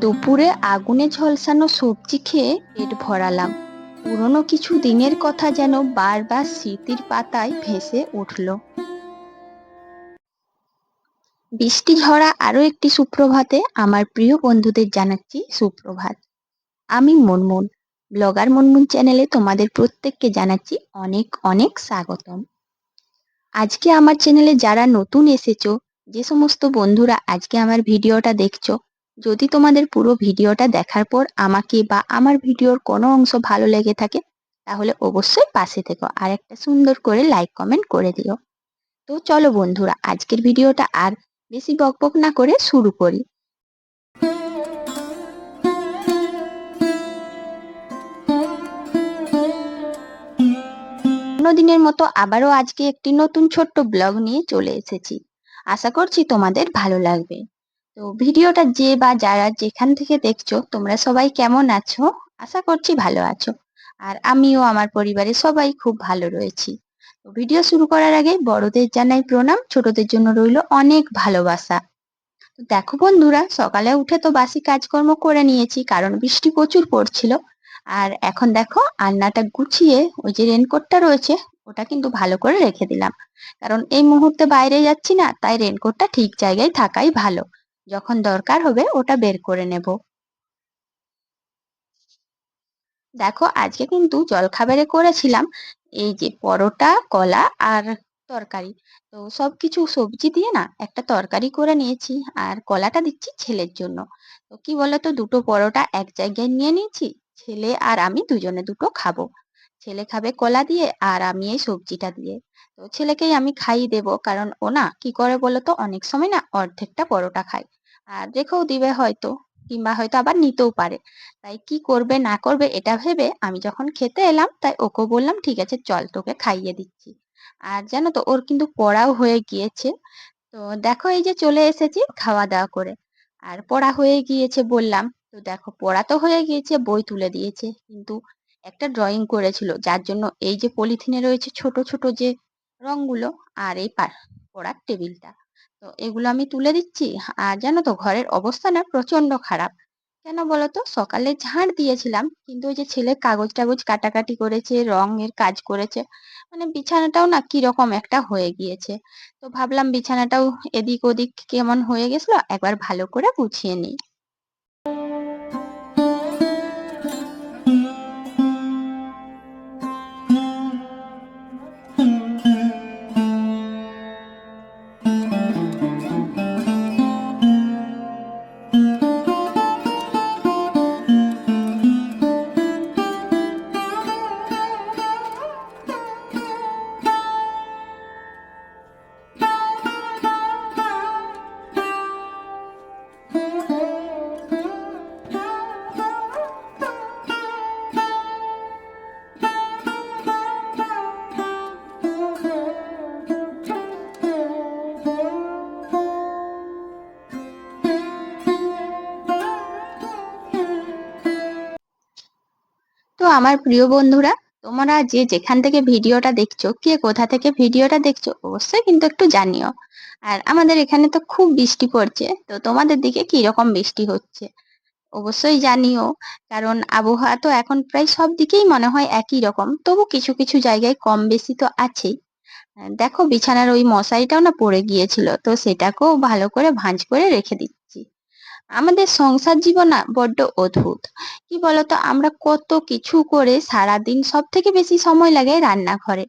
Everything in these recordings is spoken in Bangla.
দুপুরে আগুনে ঝলসানো সবজি খেয়ে পেট ভরালাম। পুরনো কিছু দিনের কথা যেন বারবার স্মৃতির পাতায় ভেসে উঠল। বৃষ্টি ঝরা আরও একটি সুপ্রভাতে আমার প্রিয় বন্ধুদের জানাচ্ছি সুপ্রভাত। আমি মনমুন, ব্লগার মনমুন চ্যানেলে তোমাদের প্রত্যেককে জানাচ্ছি অনেক অনেক স্বাগতম। আজকে আমার চ্যানেলে যারা নতুন এসেছ, যে সমস্ত বন্ধুরা আজকে আমার ভিডিওটা দেখছ যদি তোমাদের পুরো ভিডিওটা দেখার পর আমাকে বা আমার ভিডিওর কোনো অংশ ভালো লেগে থাকে, তাহলে অবশ্যই পাশে থেকো আর একটা সুন্দর করে লাইক, কমেন্ট করে দিও। তো চলো বন্ধুরা, আজকের ভিডিওটা আর বেশি বকবক না করে শুরু করি। দিনের মতো আবারও আজকে একটি নতুন ছোট্ট ব্লগ নিয়ে চলে এসেছি। আশা করছি তোমাদের ভালো লাগবে। তো ভিডিওটা যে বা যারা যেখান থেকে দেখছ, তোমরা সবাই কেমন আছো? আশা করছি ভালো আছো। আর আমিও আমার পরিবারের সবাই খুব ভালো রয়েছি। তো ভিডিও শুরু করার আগে বড়দের জানাই প্রণাম, ছোটদের জন্য রইল অনেক ভালোবাসা। তো দেখো বন্ধুরা, সকালে উঠে তো বাসি কাজকর্ম করে নিয়েছি, কারণ বৃষ্টি প্রচুর পড়ছিল। আর এখন দেখো আন্নাটা গুছিয়ে ওই যে রেনকোটটা রয়েছে, ওটা কিন্তু ভালো করে রেখে দিলাম। কারণ এই মুহূর্তে বাইরে যাচ্ছি না, তাই রেনকোটটা ঠিক জায়গায় থাকাই ভালো। যখন দরকার হবে ওটা বের করে নেব। দেখো, আজকে কিন্তু জলখাবারে করেছিলাম এই যে পরোটা, কলা আর তরকারি। তো সব কিছু সবজি দিয়ে না একটা তরকারি করে নিয়েছি আর কলাটা দিচ্ছি ছেলের জন্য। তো কি বলতো, দুটো পরোটা এক জায়গায় নিয়ে নিয়েছি, ছেলে আর আমি দুজনে দুটো খাব। ছেলে খাবে কলা দিয়ে আর আমি এই সবজিটা দিয়ে। তো ছেলেকেই আমি খাইয়ে দেবো, কারণ ও না কি করে বলতো, অনেক সময় না অর্ধেকটা পরোটা খায়। রেখেও দিবে হয়তো, কিংবা হয়তো আবার নিতেও পারে। তাই কি করবে, না করবে, এটা ভেবে আমি যখন খেতে এলাম, তাই ওকে বললাম, ঠিক আছে, চল তোকে খাইয়ে দিচ্ছি। আর জানো তো, ওর কিন্তু পড়াও হয়ে গিয়েছে। তো দেখো, এই যে চলে এসেছি খাওয়া দাওয়া করে। আর পড়া হয়ে গিয়েছে বললাম, তো দেখো, পড়া তো হয়ে গিয়েছে, বই তুলে দিয়েছে। কিন্তু একটা ড্রয়িং করেছিল, যার জন্য এই যে পলিথিনে রয়েছে ছোট ছোট যে রংগুলো আর এই পড়ার টেবিলটা তো এগুলো আমি তুলে দিচ্ছি। আর জানো তো ঘরের অবস্থা না প্রচণ্ড খারাপ। কেন বলতো সকালে ঝাঁট দিয়েছিলাম, কিন্তু ওই যে ছেলে কাগজ টাগজ কাটাকাটি করেছে, রঙের কাজ করেছে মানে বিছানাটাও না কীরকম একটা হয়ে গিয়েছে। তো ভাবলাম বিছানাটাও এদিক ওদিক কেমন হয়ে গেছিল একবার ভালো করে গুছিয়ে নিই। আমার প্রিয় বন্ধুরা, তোমরা যে যেখান থেকে ভিডিওটা দেখছ, কে কোথা থেকে ভিডিওটা দেখছ, অবশ্যই কিন্তু একটু জানিও। আর আমাদের এখানে তো খুব বৃষ্টি পড়ছে, তো তোমাদের দিকে কি রকম বৃষ্টি হচ্ছে? অবশ্যই জানিও, কারণ আবহাওয়া তো এখন প্রায় সব দিকেই মনে হয় একই রকম, তবু কিছু কিছু জায়গায় কম বেশি তো আছেই। দেখো বিছানার ওই মশারিটাও না পড়ে গিয়েছিল, তো সেটাকেও ভালো করে ভাঁজ করে রেখে দিচ্ছি। আমাদের সংসার জীবন না বড্ড অদ্ভুত। কি বলতো? আমরা কত কিছু করে সারাদিন সব থেকে বেশি সময় লাগে রান্নাঘরে।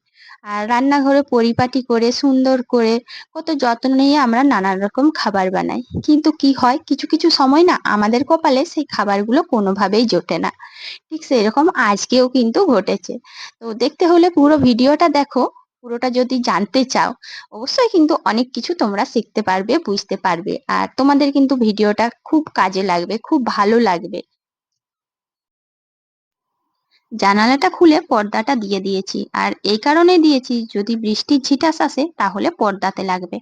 আর রান্নাঘরে পরিপাটি করে, সুন্দর করে, কত যত্ন নিয়ে আমরা নানান রকম খাবার বানাই। কিন্তু কি হয়? কিছু কিছু সময় না আমাদের কপালে সেই খাবারগুলো কোনোভাবেই জোটে না। ঠিক সেরকম আজকেও কিন্তু ঘটেছে। তো দেখতে হলে পুরো ভিডিওটা দেখো। পুরোটা যদি জানতে চাও, অবশ্যই কিন্তু অনেক কিছু তোমরা শিখতে পারবে, বুঝতে পারবে। আর তোমাদের কিন্তু ভিডিওটা খুব কাজে লাগবে, খুব ভালো লাগবে। জানালাটা খুলে পর্দাটা দিয়ে দিয়েছি। আর এই কারণে দিয়েছি, যদি বৃষ্টির ঝিটাস আসে, তাহলে পর্দাতে লাগবে।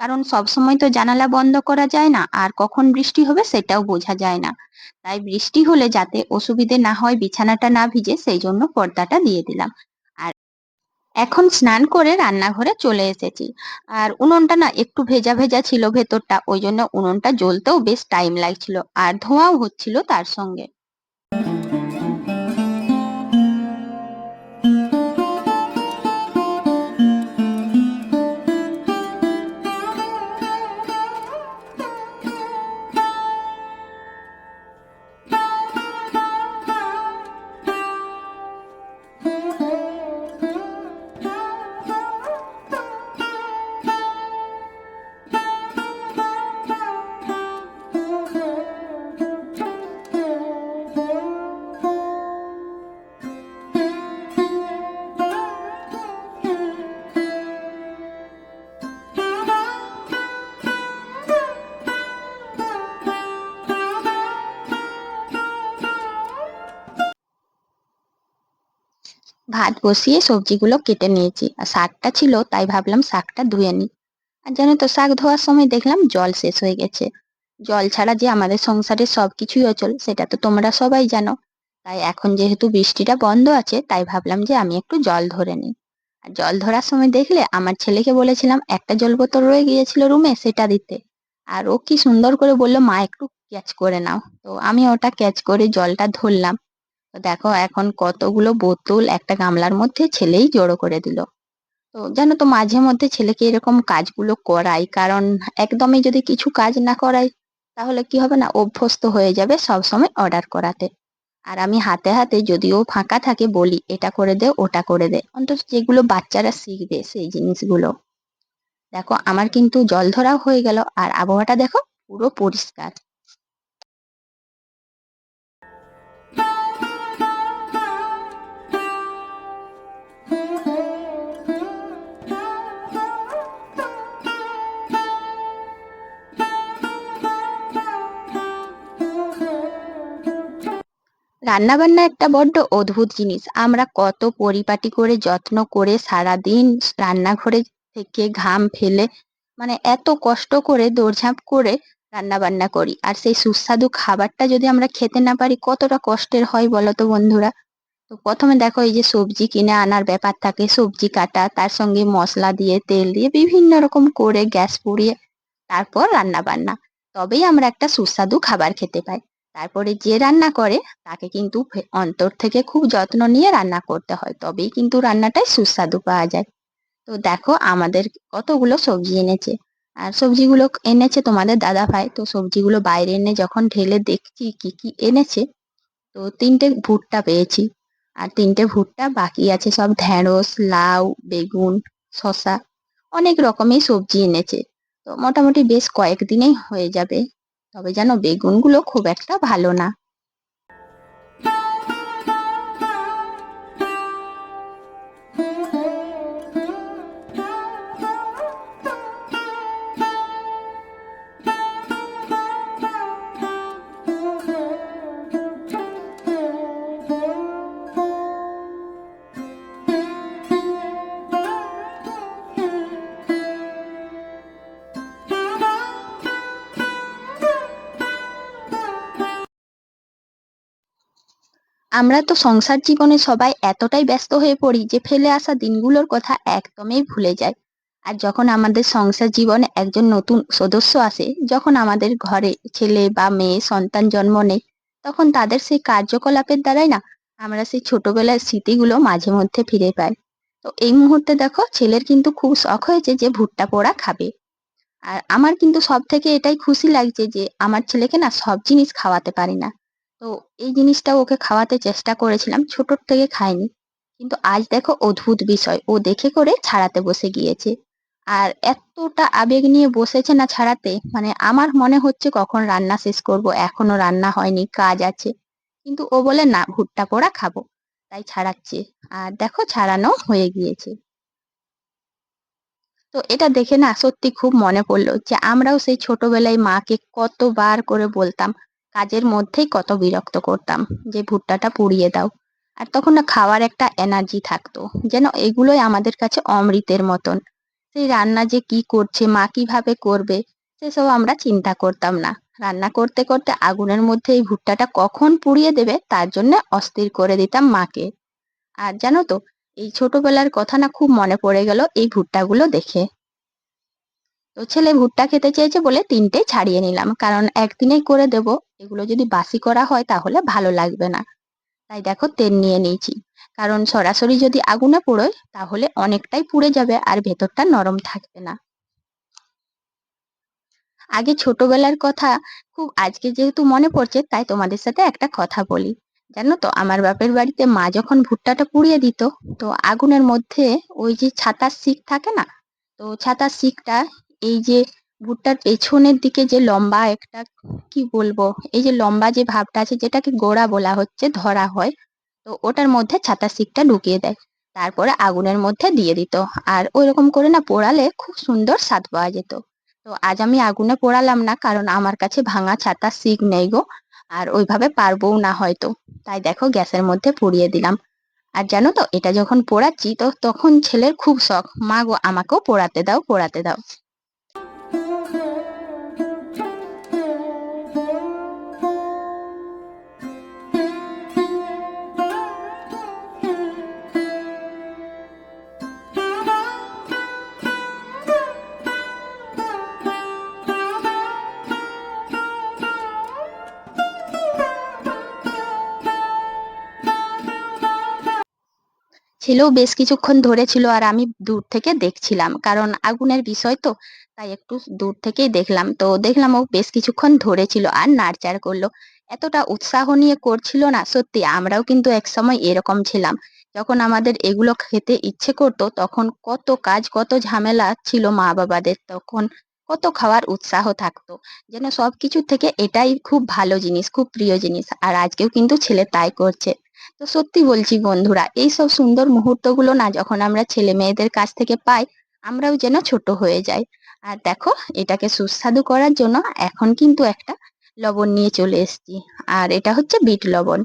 কারণ সব সময় তো জানালা বন্ধ করা যায় না, আর কখন বৃষ্টি হবে সেটাও বোঝা যায় না। তাই বৃষ্টি হলে যাতে অসুবিধে না হয়, বিছানাটা না ভিজে, সেই জন্য পর্দাটা দিয়ে দিলাম। এখন স্নান করে রান্নাঘরে চলে এসেছি। আর উনুনটা না একটু ভেজা ভেজা ছিল ভেতরটা, ওই জন্য উনুনটা জ্বলতেও বেশ টাইম লাগছিল, আর ধোঁয়াও হচ্ছিল তার সঙ্গে। ভাত বসিয়ে সবজিগুলো কেটে নিয়েছি। আর শাকটা ছিল, তাই ভাবলাম শাকটা ধুয়ে নিই। আর জানো তো, শাক ধোয়ার সময় দেখলাম জল শেষ হয়ে গেছে। জল ছাড়া যে আমাদের সংসারে সব কিছুই অচল, সেটা তো তোমরা সবাই জানো। তাই এখন যেহেতু বৃষ্টিটা বন্ধ আছে, তাই ভাবলাম যে আমি একটু জল ধরে নিই। আর জল ধরার সময় দেখলে আমার ছেলেকে বলেছিলাম, একটা জল বোতল রয়ে গিয়েছিল রুমে, সেটা দিতে। আর ও কি সুন্দর করে বলল, মা, একটু ক্যাচ করে নাও। তো আমি ওটা ক্যাচ করে জলটা ধরলাম। দেখো, এখন কতগুলো বোতল একটা গামলার মধ্যে ছেলেই জড়ো করে দিল। তো জানো তো, মাঝে মধ্যে ছেলেকে এরকম কাজগুলো করাই, কারণ একদমই যদি কিছু কাজ না করাই, তাহলে কি হবে না, অভ্যস্ত হয়ে যাবে সব সময় অর্ডার করাতে। আর আমি হাতে হাতে যদিও ফাঁকা থাকে, বলি, এটা করে দে, ওটা করে দে। অন্তত যেগুলো বাচ্চারা শিখবে সেই জিনিসগুলো। দেখো, আমার কিন্তু জল ধরাও হয়ে গেল, আর আবহাওয়াটা দেখো পুরো পরিষ্কার। রান্নাবান্না একটা বড্ড অদ্ভুত জিনিস। আমরা কত পরিপাটি করে, যত্ন করে সারাদিন রান্নাঘরে থেকে ঘাম ফেলে মানে এত কষ্ট করে, দৌড়ঝাঁপ করে রান্না বান্না করি। আর সেই সুস্বাদু খাবারটা যদি আমরা খেতে না পারি, কতটা কষ্টের হয় বলো তো বন্ধুরা? তো প্রথমে দেখো এই যে সবজি কিনে আনার ব্যাপার থাকে, সবজি কাটা, তার সঙ্গে মশলা দিয়ে, তেল দিয়ে বিভিন্ন রকম করে গ্যাস পুড়িয়ে তারপর রান্না বান্না তবেই আমরা একটা সুস্বাদু খাবার খেতে পাই। তারপরে যে রান্না করে, তাকে কিন্তু অন্তর থেকে খুব যত্ন নিয়ে রান্না করতে হয়। তবেই কিন্তু রান্নাটাই সুস্বাদু পাওয়া যায়। তো দেখো, আমাদের কতগুলো সবজি এনেছে। আর সবজিগুলো এনেছে তোমাদের দাদা ভাই। তো সবজিগুলো বাইরে এনে যখন ঢেলে দেখছি কি কি এনেছে, তো তিনটে ভুট্টা পেয়েছি। আর তিনটে ভুট্টা বাকি আছে সব ঢেঁড়স, লাউ, বেগুন শশা অনেক রকমের সবজি এনেছে। তো মোটামুটি বেশ কয়েকদিনেই হয়ে যাবে। তবে যেন বেগুনগুলো খুব একটা ভালো না। আমরা তো সংসার জীবনে সবাই এতটাই ব্যস্ত হয়ে পড়ি যে ফেলে আসা দিনগুলোর কথা একদমই ভুলে যাই। আর যখন আমাদের সংসার জীবনে একজন নতুন সদস্য আসে, যখন আমাদের ঘরে ছেলে বা মেয়ে সন্তান জন্ম নেয়, তখন তাদের সেই কার্যকলাপের দ্বারাই না আমরা সেই ছোটবেলার স্মৃতিগুলো মাঝে মধ্যে ফিরে পাই। তো এই মুহূর্তে দেখো, ছেলের কিন্তু খুব শখ হয়েছে যে ভুট্টা পোড়া খাবে। আর আমার কিন্তু সব থেকে এটাই খুশি লাগছে যে আমার ছেলেকে না সব জিনিস খাওয়াতে পারি না। তো এই জিনিসটা ওকে খাওয়াতে চেষ্টা করেছিলাম, ছোটর থেকে খায়নি কিন্তু আজ দেখো অদ্ভুত বিষয়, ও দেখে করে ছাড়াতে বসে গিয়েছে। আর এতটা আবেগ নিয়ে বসেছে না ছাড়াতে মানে আমার মনে হচ্ছে কখন রান্না শেষ করব, এখনও রান্না হয়নি, কাজ আছে। কিন্তু ও বলে, না, ভুট্টা পোড়া খাব। তাই ছাড়াচ্ছে। আর দেখো ছাড়ানো হয়ে গিয়েছে। তো এটা দেখে না সত্যি খুব মনে পড়ল যে আমরাও সেই ছোটবেলায় মাকে কতবার করে বলতাম কাজের মধ্যেই কত বিরক্ত করতাম যে ভুট্টাটা পুড়িয়ে দাও। আর তখন না খাওয়ার একটা এনার্জি থাকতো, যেন এগুলোই আমাদের কাছে অমৃতের মতন। সেই রান্না যে কি করছে, মা কীভাবে করবে, সেসব আমরা চিন্তা করতাম না। রান্না করতে করতে আগুনের মধ্যে এই ভুট্টাটা কখন পুড়িয়ে দেবে, তার জন্য অস্থির করে দিতাম মাকে। আর জানো তো, এই ছোটবেলার কথা না খুব মনে পড়ে গেল এই ভুট্টাগুলো দেখে। তো ছেলে ভুট্টা খেতে চেয়েছে বলে তিনটে ছাড়িয়ে নিলাম। কারণ একদিনেই করে দেব, এগুলো যদি বাসি করা হয় তাহলে ভালো লাগবে না। তাই দেখো তেল নিয়ে নিয়েছি। কারণ সরাসরি যদি আগুনে পোড়োয়, তাহলে অনেকটাই পুড়ে যাবে আর ভেতরটা নরম থাকবে না। আগে ছোটবেলার কথা, খুব আজকে যেহেতু মনে পড়ছে, তাই তোমাদের সাথে একটা কথা বলি। জানো তো, আমার বাপের বাড়িতে মা যখন ভুট্টাটা পুড়িয়ে দিত, তো আগুনের মধ্যে ওই যে ছাতার শিক থাকে না, তো ছাতার শিকটা এই যে ভুট্টার পেছনের দিকে যে লম্বা একটা, কি বলব, এই যে লম্বা যে ভাবটা আছে যেটাকে গোড়া বলা হচ্ছে, ধরা হয়, তো ওটার মধ্যে ছাতার শিকটা ঢুকিয়ে দেয়। তারপরে আগুনের মধ্যে দিয়ে দিত। আর ওই রকম করে না পোড়ালে খুব সুন্দর স্বাদ পাওয়া যেত। তো আজ আমি আগুনে পোড়ালাম না, কারণ আমার কাছে ভাঙা ছাতার শিক নেই গো। আর ওইভাবে পারবও না হয়তো। তাই দেখো গ্যাসের মধ্যে পুড়িয়ে দিলাম। আর জানো তো, এটা যখন পোড়াচ্ছি, তো তখন ছেলের খুব শখ। মা গো, আমাকেও পোড়াতে দাও পোড়াতে দাও। ছেলেও বেশ কিছুক্ষণ ধরে ছিল আর আমি দূর থেকে দেখছিলাম। কারণ আগুনের বিষয় তো, তাই একটু দূর থেকেই দেখলাম। তো দেখলাম ও বেশ কিছুক্ষণ ধরেছিল আর নাড়চাড় করল। এতটা উৎসাহ নিয়ে করছিল না, সত্যি আমরাও কিন্তু একসময় এরকম ছিলাম। যখন আমাদের এগুলো খেতে ইচ্ছে করতো, তখন কত কাজ, কত ঝামেলা ছিল মা বাবাদের তখন কত খাওয়ার উৎসাহ থাকতো। যেন সবকিছুর থেকে এটাই খুব ভালো জিনিস, খুব প্রিয় জিনিস। আর আজকেও কিন্তু ছেলে তাই করছে। তো সত্যি বলছি বন্ধুরা, এই সব সুন্দর মুহূর্তগুলো না যখন আমরা ছেলে মেয়েদের কাছ থেকে পাই, আমরাও যেন ছোট হয়ে যাই। আর দেখো, এটাকে সুস্বাদু করার জন্য এখন কিন্তু একটা লবণ নিয়ে চলে এসেছি। আর এটা হচ্ছে বিট লবণ।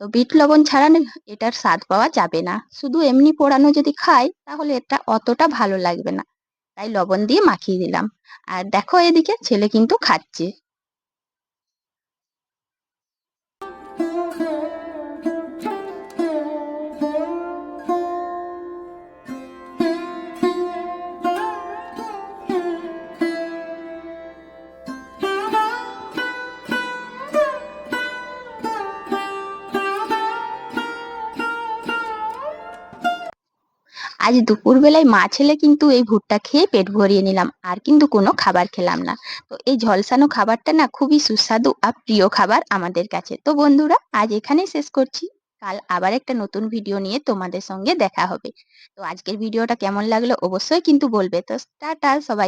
তো বিট লবণ ছাড়া এটার স্বাদ পাওয়া যাবে না। শুধু এমনি পোড়ানো যদি খাই, তাহলে এটা অতটা ভালো লাগবে না। তাই লবণ দিয়ে মাখিয়ে দিলাম। আর দেখো এদিকে ছেলে কিন্তু খাচ্ছে। আজ দুপুরবেলায় মা ছেলে কিন্তু এই ভুট্টা খেয়ে পেট ভরিয়ে নিলাম, আর কিন্তু কোনো খাবার খেলাম না। তো এই ঝলসানো খাবারটা না খুবই সুস্বাদু আর প্রিয় খাবার আমাদের কাছে। তো বন্ধুরা, আজ এখানেই শেষ করছি। কাল আবার একটা নতুন ভিডিও নিয়ে তোমাদের সঙ্গে দেখা হবে। তো আজকের ভিডিওটা কেমন লাগল অবশ্যই কিন্তু বলবে। তো টাটা, সবাই।